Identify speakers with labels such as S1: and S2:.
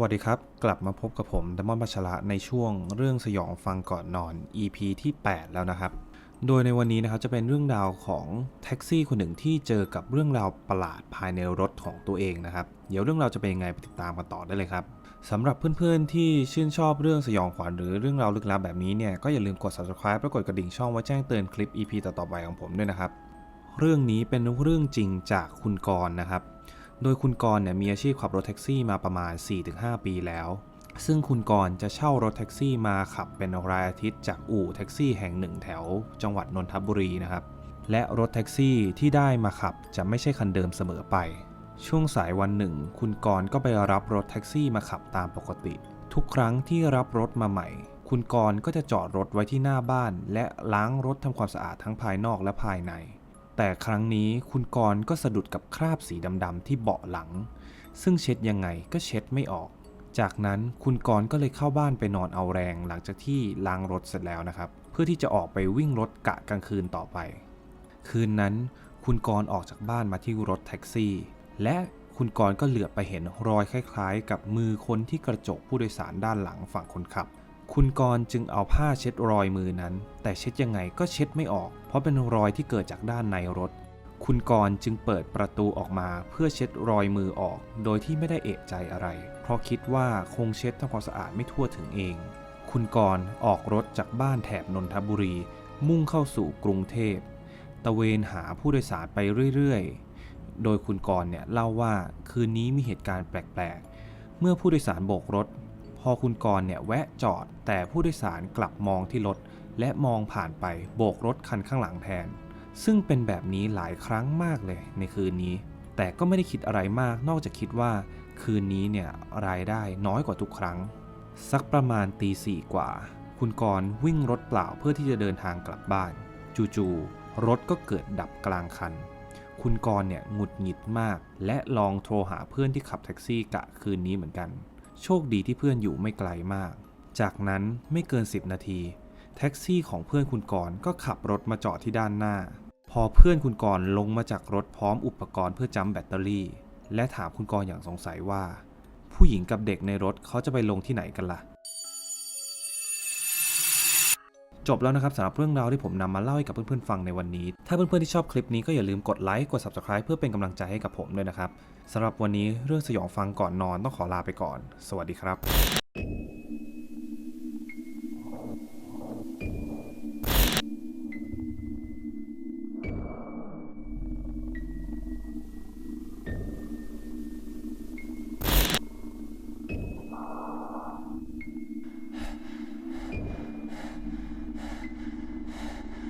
S1: วัสดีครับ กลับมาพบกับผมดมอนบัชระในช่วงเรื่องสยองฟังก่อนนอน EP ที่ 8 แล้วนะครับ โดยในวันนี้นะครับจะเป็นเรื่องราวของแท็กซี่คนหนึ่งที่เจอกับเรื่องราวประหลาดภายในรถของตัวเองนะครับ เดี๋ยวเรื่องราวจะเป็นยังไงไปติดตามกันต่อได้เลยครับสำหรับเพื่อนๆที่ชื่นชอบเรื่องสยองขวัญหรือเรื่องราวลึกลับแบบนี้เนี่ยก็อย่าลืมกด subscribe และกดกระดิ่งช่องไว้แจ้งเตือนคลิป EP ต่อๆไปของผมด้วยนะครับ เรื่องนี้เป็นเรื่องจริงจากคุณกรณ์นะครับ โดยคุณกรณ์เนี่ยมีอาชีพขับรถแท็กซี่มาประมาณ 4-5 ปีแล้ว ซึ่งคุณกรณ์จะเช่ารถแท็กซี่มาขับเป็นรายอาทิตย์จากอู่แท็กซี่แห่งหนึ่งแถว จังหวัดนนทบุรีนะครับ และรถแท็กซี่ที่ได้มาขับจะไม่ใช่คันเดิมเสมอไป ช่วงสายวันหนึ่ง คุณกรณ์ก็ไปรับรถแท็กซี่มาขับตามปกติ ทุกครั้งที่รับรถมาใหม่ คุณกรณ์ก็จะจอดรถไว้ที่หน้าบ้าน และล้างรถทำความสะอาดทั้งภายนอกและภายใน แต่ครั้งนี้คุณกรณ์ก็สะดุดกับคราบสีดำๆที่เบาะหลัง ซึ่งเช็ดยังไงก็เช็ดไม่ออก จากนั้นคุณกรณ์ก็เลยเข้าบ้านไปนอนเอาแรงหลังจากที่ล้างรถเสร็จแล้วนะครับ เพื่อที่จะออกไปวิ่งรถกะกลางคืนต่อไป คืนนั้นคุณกรณ์ออกจากบ้านมาที่รถแท็กซี่ และคุณกรณ์ก็เหลือบไปเห็นรอยคล้ายๆ กับมือคนที่กระจกผู้โดยสารด้านหลังฝั่งคนขับ คุณกรจึงเอาผ้าเช็ดรอยมือนั้น แต่เช็ดยังไงก็เช็ดไม่ออก เพราะเป็นรอยที่เกิดจากด้านในรถ คุณกรจึงเปิดประตูออกมาเพื่อเช็ดรอยมือออก โดยที่ไม่ได้เอะใจอะไร เพราะคิดว่าคงเช็ดทำความสะอาดไม่ทั่วถึงเอง คุณกรออกรถจากบ้านแถบนนทบุรี มุ่งเข้าสู่กรุงเทพตะเวนหาผู้โดยสารไปเรื่อยๆ โดยคุณกรเนี่ยเล่าว่าคืนนี้มีเหตุการณ์แปลกๆ เมื่อผู้โดยสารโบกรถ อคุณกรเนี่ยแวะจอด แต่ผู้โดยสารกลับมองที่รถ และมองผ่านไปโบกรถคันข้างหลังแทน ซึ่งเป็นแบบนี้หลายครั้งมากเลยในคืนนี้ แต่ก็ไม่ได้คิดอะไรมากนอกจากคิดว่า คืนนี้เนี่ยรายได้น้อยกว่าทุกครั้ง สักประมาณตีสี่กว่า คุณกรวิ่งรถเปล่าเพื่อที่จะเดินทางกลับบ้าน จู่ๆรถก็เกิดดับกลางคันคุณกรเนี่ยหงุดหงิดมาก และลองโทรหาเพื่อนที่ขับแท็กซี่กะคืนนี้เหมือนกัน โชคดีที่เพื่อนอยู่ไม่ไกลมาก จากนั้นไม่เกิน 10 นาที แท็กซี่ของเพื่อนคุณกรณ์ก็ขับรถมาจอดที่ด้านหน้า พอเพื่อนคุณกรณ์ลงมาจากรถพร้อมอุปกรณ์เพื่อจำแบตเตอรี่ และถามคุณกรณ์อย่างสงสัยว่า ผู้หญิงกับเด็กในรถเขาจะไปลงที่ไหนกันล่ะ จบแล้วนะครับสำหรับเรื่องราวที่ผมนำมาเล่าให้กับเพื่อนๆฟังในวันนี้ ถ้าเพื่อนๆที่ชอบคลิปนี้ก็อย่าลืมกดไลค์กด subscribe เพื่อเป็นกำลังใจให้กับผมด้วยนะครับสำหรับวันนี้เรื่องสยองฟังก่อนนอนต้องขอลาไปก่อน สวัสดีครับ